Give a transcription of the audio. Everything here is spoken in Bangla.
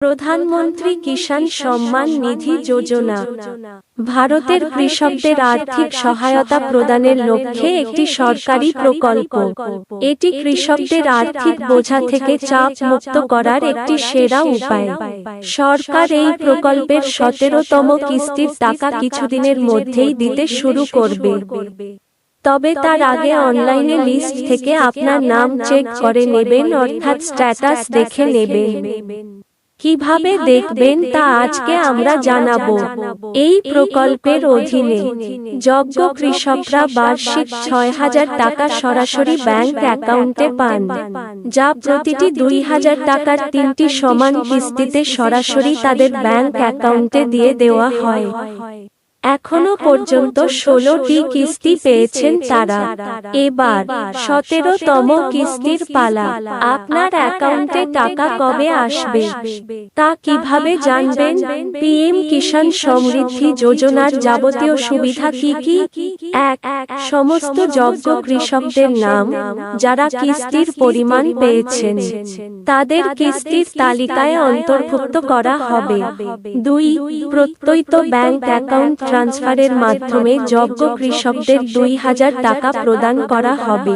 প্রধানমন্ত্রী কিষাণ সম্মান নিধি যোজনা। ভারতের কৃষকদের আর্থিক সহায়তা প্রদানের লক্ষ্যে একটি সরকারি প্রকল্প। এটি কৃষকদের আর্থিক বোঝা থেকে চাপ মুক্ত করার একটি সেরা উপায়। সরকার এই প্রকল্পের সতেরোতম কিস্তির টাকা কিছুদিনের মধ্যেই দিতে শুরু করবে। তবে তার আগে অনলাইনে লিস্ট থেকে আপনার নাম চেক করে নেবেন, অর্থাৎ স্ট্যাটাস দেখে নেবেন। কীভাবে দেখবেন তা আজকে আমরা জানাব। এই প্রকল্পের অধীনে যজ্ঞ কৃষকরা বার্ষিক ছয় হাজার টাকা সরাসরি ব্যাংক অ্যাকাউন্টে পান যা প্রতিটি দুই হাজার টাকার তিনটি সমান কিস্তিতে সরাসরি তাদের ব্যাংক অ্যাকাউন্টে দিয়ে দেওয়া হয়। এখনও পর্যন্ত ষোলোটি কিস্তি পেয়েছেন তারা। এবার সতেরোতম কিস্তির পালা। আপনার অ্যাকাউন্টে টাকা কবে আসবে? তা কীভাবে জানবেন? পিএম কিষাণ সমৃদ্ধি যোজনার যাবতীয় সুবিধা কি কি? এক সমস্ত যোগ্য কৃষকদের নাম। যারা কিস্তির পরিমাণ পেয়েছেন। তাদের কিস্তির তালিকায় অন্তর্ভুক্ত করা হবে। দুই প্রত্যয়িত ব্যাংক অ্যাকাউন্ট ট্রান্সফারের মাধ্যমে যোগ্য কৃষকদের দুই হাজার টাকা প্রদান করা হবে।